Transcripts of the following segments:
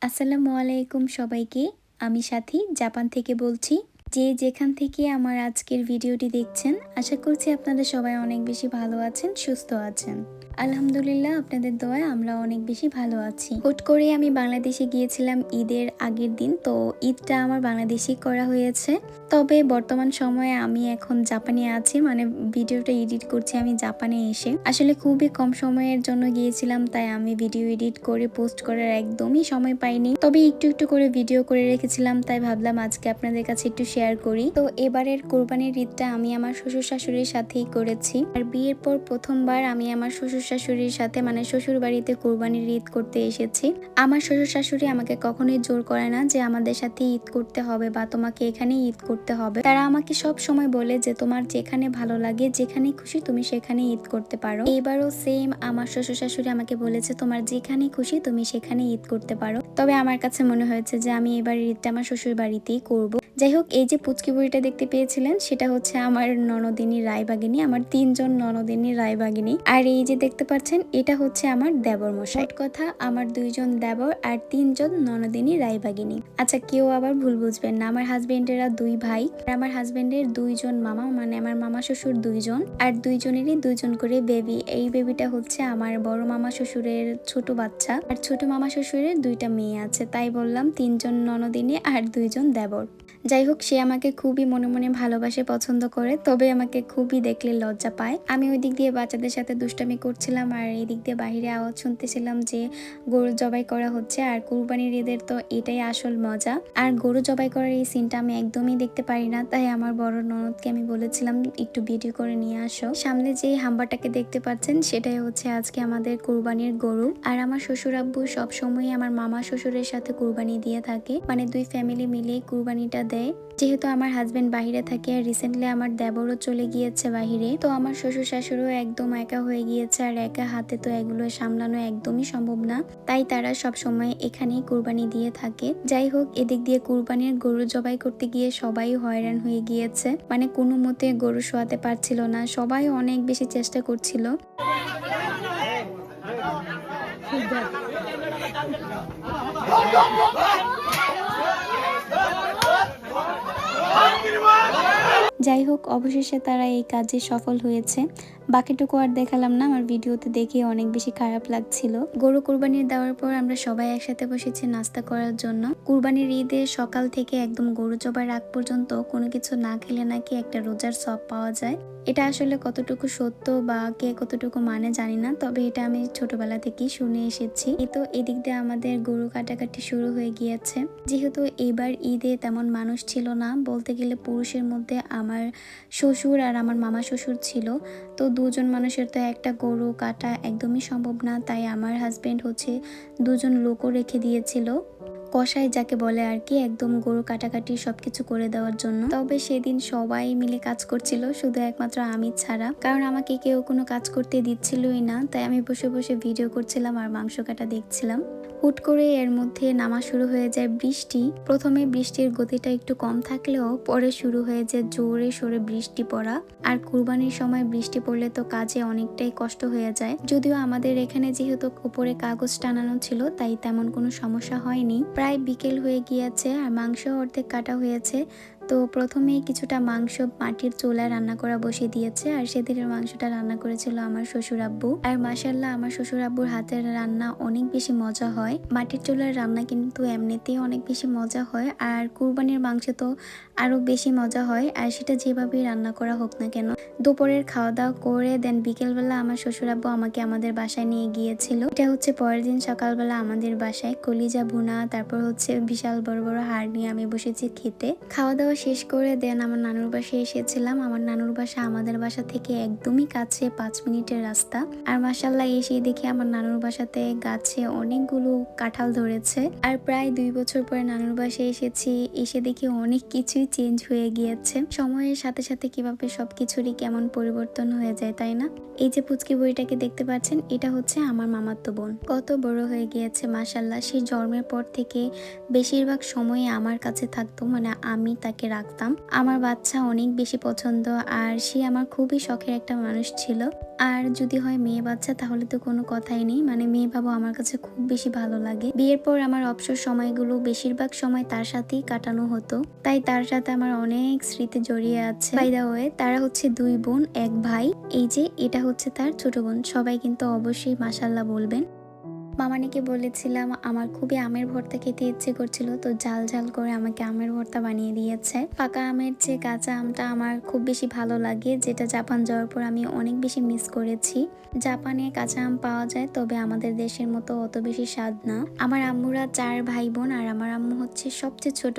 আসসালামু আলাইকুম সবাইকে আমি সাথী জাপান থেকে বলছি। যে যেখান থেকে আমার আজকের ভিডিওটি দেখছেন, আশা করছি আপনারা সবাই অনেক বেশি ভালো আছেন, সুস্থ আছেন। আলহামদুলিল্লাহ, আপনাদের দোয়ায় আমরা অনেক বেশি ভালো আছি। হুট করে আমি বাংলাদেশে গিয়েছিলাম ঈদের আগের দিন, তো ঈদটা আমার বাংলাদেশেই করা হয়েছে। তবে বর্তমান সময়ে আমি এখন জাপানে আছি মানে ভিডিওটা এডিট করছি আমি জাপানে এসে। আসলে খুবই কম সময়ের জন্য গিয়েছিলাম, তাই আমি ভিডিও এডিট করে পোস্ট করার একদমই সময় পাইনি। তবে একটু একটু করে ভিডিও করে রেখেছিলাম, তাই ভাবলাম আজকে আপনাদের কাছে একটু শেয়ার করি। তো এবারের কোরবানির ঈদটা আমি আমার শ্বশুর শাশুড়ির সাথেই করেছি। আর বিয়ের পর প্রথমবার আমি আমার শ্বশুর শাশুড়ির সাথে মানে শ্বশুর বাড়িতে কোরবানির ঈদ করতে এসেছি। আমার শ্বশুর শাশুড়ি আমাকে কখনোই জোর করে না যে আমাদের সাথে ঈদ করতে হবে বা তোমাকে এখানে ঈদ করতে হবে। তারা আমাকে সব সময় বলে যে, তোমার যেখানে ভালো লাগে যেখানে খুশি তুমি সেখানে ঈদ করতে পারো। এবারও সেম আমার শ্বশুর শাশুড়ি আমাকে বলেছে, তোমার যেখানে খুশি তুমি সেখানে ঈদ করতে পারো। তবে আমার কাছে মনে হয়েছে যে, আমি এবার ঈদটা আমার শ্বশুর বাড়িতেই করব। যাই হোক, এই যে পুচকি বুড়িটা দেখতে পেয়েছিলেন, সেটা হচ্ছে আমার ননদিনী রায়বাগিনী, আমার তিনজন ননদিনী রায়বাগিনী। আর এই যে দেখতে পাচ্ছেন, এটা হচ্ছে আমার দেবর মশাই কথা, আমার দুইজন দেবর আর তিনজন ননদিনী রায়বাগিনী। আচ্ছা কেউ আবার ভুল বুঝবেন না, আমার হাজবেন্ডেরা দুই ভাই। আমার হাজবেন্ডের দুইজন মামা মানে আমার মামা শ্বশুর দুইজন। আর দুইজনেরই দুইজন করে বেবি এই বেবিটা হচ্ছে আমার বড় মামা শ্বশুরের ছোট বাচ্চা। আর ছোট মামা শ্বশুরের দুইটা মেয়ে আছে, তাই বললাম তিনজন ননদিনী আর দুইজন দেবর। যাই হোক, সে আমাকে খুবই মনে মনে ভালোবাসে, পছন্দ করে, তবে আমাকে খুবই দেখলে লজ্জা পায়। আমি ওই দিক দিয়ে বাচ্চাদের সাথে দুষ্টামি করছিলাম আর এই দিক দিয়ে বাহিরে আওয়াজ শুনতেছিলাম যে গরু জবাই করা হচ্ছে আর কুরবানির ঈদের তো এটাই আসল মজা। আর গরু জবাই করার এই সিনটা আমি একদমই দেখতে পারি না, তাই আমার বড় ননদকে আমি বলেছিলাম, একটু ভিডিও করে নিয়ে আসো। সামনে যে হাম্বাটাকে দেখতে পাচ্ছেন, সেটাই হচ্ছে আজকে আমাদের কুরবানির গরু। আর আমার শ্বশুর আব্বু সবসময় আমার মামা শ্বশুরের সাথে কুরবানি দিয়ে থাকে। মানে দুই ফ্যামিলি মিলে কুরবানিটা দেয় যেহেতু আমার হাজবেন্ড বাহিরে থাকে আর রিসেন্টলি আমার দেবরও চলে গিয়েছে বাহিরে তো আমার শ্বশুর শাশুড়ও একদম একা হয়ে গিয়েছে আর একা হাতে তো এগুলো সামলানো একদমই সম্ভব না তাই তারা সব সময় এখানেই কুরবানি দিয়ে থাকে যাই হোক এদিক দিয়ে কুরবানির গরু জবাই করতে গিয়ে সবাই হয়রান হয়ে গিয়েছে মানে কোনো মতে গরু শোয়াতে পারছিল না সবাই অনেক বেশি চেষ্টা করছিল যাই হোক অবশেষে তারা এই কাজে সফল হয়েছে। বাকিটুকু আর দেখালাম না, আমার ভিডিওতে দেখে অনেক বেশি খারাপ লাগছিল। গরু কুরবানির দেওয়ার পর আমরা সবাই একসাথে বসেছি নাস্তা করার জন্য। কুরবানির ঈদে সকাল থেকে একদম গরু জবার আগ পর্যন্ত কোনো কিছু না খেলে নাকি একটা রোজার সব পাওয়া যায়। এটা আসলে কতটুকু সত্য বা কে কতটুকু মানে জানি না, তবে এটা আমি ছোটবেলা থেকেই শুনে এসেছি। এই তো এদিক দিয়ে আমাদের গরু কাটাকাটি শুরু হয়ে গিয়েছে। যেহেতু এবার ঈদে তেমন মানুষ ছিল না, বলতে গেলে পুরুষের মধ্যে আমার শ্বশুর আর আমার মামা শ্বশুর ছিল। তো দুজন মানুষের তো একটা গরু কাটা একদমই সম্ভব না, তাই আমার হাজব্যান্ড হচ্ছে দুজন লোকও রেখে দিয়েছিল। কষাই যাকে বলে আর কি, একদম গরু কাটাকাটি সবকিছু করে দেওয়ার জন্য। তবে সেদিন সবাই মিলে কাজ করছিল, শুধু একমাত্র আমি ছাড়া। কারণ আমাকে কেউ কোনো কাজ করতে দিচ্ছিলই না, তাই আমি বসে বসে ভিডিও করছিলাম আর মাংস কাটা দেখছিলাম। হুট করে এর মধ্যে নামা শুরু হয়ে যায় বৃষ্টি। প্রথমে বৃষ্টির গতিটা একটু কম থাকলেও পরে শুরু হয়ে যায় জোরে সোরে বৃষ্টি পড়া। আর কুরবানির সময় বৃষ্টি পড়লে তো কাজে অনেকটাই কষ্ট হয়ে যায়। যদিও আমাদের এখানে যেহেতু উপরে কাগজ টানানো ছিল, তাই তেমন কোনো সমস্যা হয়নি। প্রায় বিকেল হয়ে গিয়েছে আর মাংস অর্ধেক কাটা হয়েছে। তো প্রথমেই কিছুটা মাংস মাটির চুলায় রান্না করা বসিয়ে দিয়েছে, আর সেদিনের মাংসটা রান্না করেছিল আমার শ্বশুর আব্বু আর মাসাল্লাহ আমার শ্বশুর আব্বুর হাতের রান্না অনেক বেশি মজা হয়। মাটির চুলার রান্না কিন্তু এমনিতেই অনেক বেশি মজা হয়, আর কুরবানির মাংস তো আরও বেশি মজা হয়, আর সেটা যেভাবেই রান্না করা হোক না কেন। দুপুরের খাওয়া দাওয়া করে দেন বিকেলবেলা আমার শ্বশুর আব্বু আমাকে আমাদের বাসায় নিয়ে গিয়েছিল। এটা হচ্ছে পরের দিন সকালবেলা আমাদের বাসায় কলিজা ভুনা, তারপর হচ্ছে বিশাল বড় বড় হাড় নিয়ে আমি বসেছি খেতে। খাওয়া দাওয়া শেষ করে দেন, আমার নানুর বাসায় এসেছিলাম। আমার নানুর বাসা আমাদের বাসা থেকে একদমই কাছে, পাঁচ মিনিটের রাস্তা। আর মাসাল্লাহ এসে দেখি আমার নানুর বাসাতে গাছে অনেকগুলো কাঁঠাল ধরেছে। আর প্রায় দুই বছর পরে নানুর বাসায় এসেছি, এসে দেখি অনেক কিছুই চেঞ্জ হয়ে গিয়েছে। সময়ের সাথে সাথে কীভাবে সবকিছুরই কেমন পরিবর্তন হয়ে যায়, তাই না? এই যে পুচকি বইটাকে দেখতে পাচ্ছেন, এটা হচ্ছে আমার মামাতো বোন। কত বড় হয়ে গিয়েছে মাসাল্লাহ সে জন্মের পর থেকে বেশিরভাগ সময় আমার কাছে থাকতো মানে আমি তাকে রাখতাম। আমার বাচ্চা অনেক বেশি পছন্দ আর সে আমার খুবই শখের একটা মানুষ ছিল। আর যদি হয় মেয়ে বাচ্চা তাহলে তো কোনো কথাই নেই। মানে মেয়ে বাবু আমার কাছে খুব বেশি ভালো লাগে। বিয়ের পর আমার অবসর সময়গুলো বেশিরভাগ সময় তার সাথেই কাটানো হতো। তাই তার সাথে আমার অনেক স্মৃতি জড়িয়ে আছে। ওয়ে তারা হচ্ছে দুই বোন, এক ভাই। এই যে, এটা হচ্ছে তার ছোট বোন। সবাই কিন্তু অবশ্যই মাসাল্লাহ বলবেন। মামানিকে বলেছিলাম, আমার খুবই আমের ভর্তা খেতে ইচ্ছে করছিল, তো জাল ঝাল করে আমাকে আমের ভর্তা বানিয়ে দিয়েছে। পাকা আমের চেয়ে কাঁচা আমটা আমার খুব বেশি ভালো লাগে, যেটা জাপান যাওয়ার পর আমি অনেক বেশি মিস করেছি। জাপানে কাঁচা আম পাওয়া যায়, তবে আমাদের দেশের মতো অত বেশি স্বাদ না। আমার আম্মুরা চার ভাই বোন আর আমার আম্মু হচ্ছে সবচেয়ে ছোট,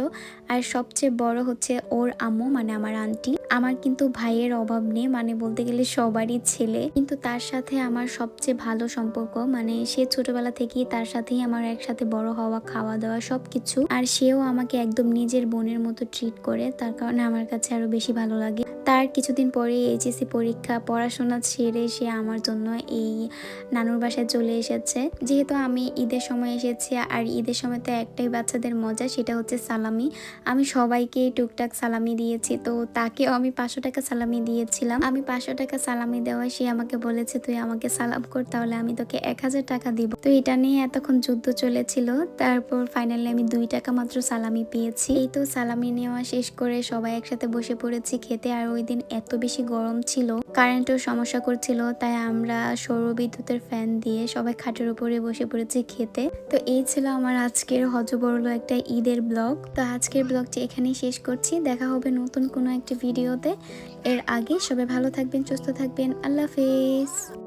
আর সবচেয়ে বড় হচ্ছে ওর আম্মু মানে আমার আন্টি। আমার কিন্তু ভাইয়ের অভাব নেই মানে বলতে গেলে সবারই ছেলে। কিন্তু তার সাথে আমার সবচেয়ে ভালো সম্পর্ক মানে সে ছোটবেলা থেকেই তার সাথেই আমার একসাথে বড় হওয়া খাওয়া দাওয়া সব কিছু আর সেও আমাকে একদম নিজের বোনের মতো ট্রিট করে, তার কারণে আমার কাছে আরও বেশি ভালো লাগে। তার কিছুদিন পরে এইচএসসি পরীক্ষা, পড়াশোনা ছেড়ে সে আমার জন্য এই নানুর বাসায় চলে এসেছে। যেহেতু আমি ঈদের সময় এসেছি আর ঈদের সময় তো একটাই বাচ্চাদের মজা, সেটা হচ্ছে সালামি। আমি সবাইকে টুকটাক সালামি দিয়েছি, তো তাকেও আমি পাঁচশো টাকা সালামি দিয়েছিলাম। আমি পাঁচশো টাকা সালামি দেওয়ায় সে আমাকে বলেছে, তুই আমাকে সালাম কর, তাহলে আমি তোকে এক হাজার টাকা দিব। তো এটা নিয়ে এতক্ষণ যুদ্ধ চলেছিল, তারপর ফাইনালি আমি দুই টাকা মাত্র সালামি পেয়েছি। এই তো সালামি নেওয়া শেষ করে সবাই একসাথে বসে পড়েছি খেতে, আর ওই দিন এত বেশি গরম ছিল, কারেন্টও সমস্যা করছিল, তাই আমরা সৌরবিদ্যুতের ফ্যান দিয়ে সবাই খাটের উপরে বসে পড়েছি খেতে। তো এই ছিল আমার আজকের হজবরল একটা ঈদের ব্লগ তো আজকের ব্লগটি এখানেই শেষ করছি। দেখা হবে নতুন কোনো একটা ভিডিওতে এর আগে সবাই ভালো থাকবেন, সুস্থ থাকবেন। আল্লাহ হাফেজ।